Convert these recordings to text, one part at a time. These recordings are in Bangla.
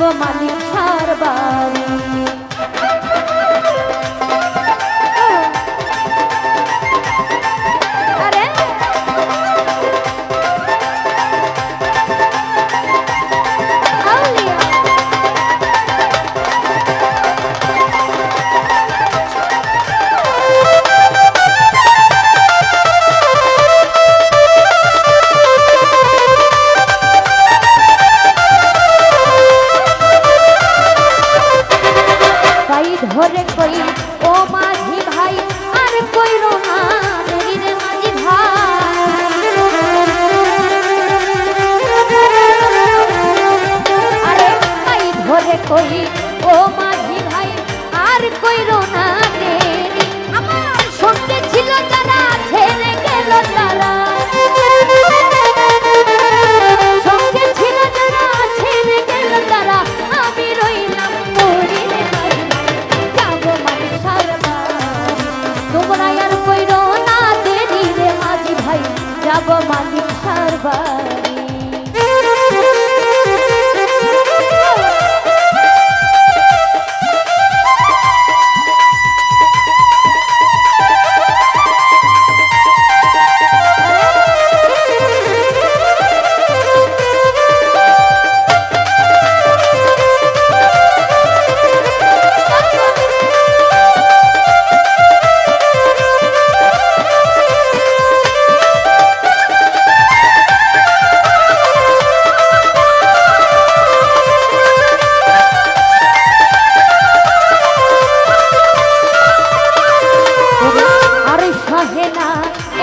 মালিক সারবার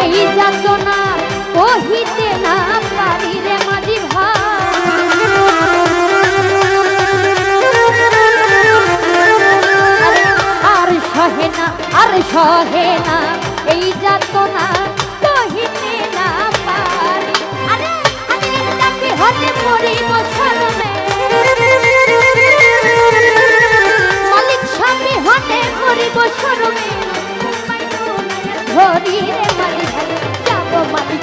এই যাতনা কহিতে না পারি মাঝি ভাই। সহে না আর সহে না। শরীরে মাঝে যাব মাঝে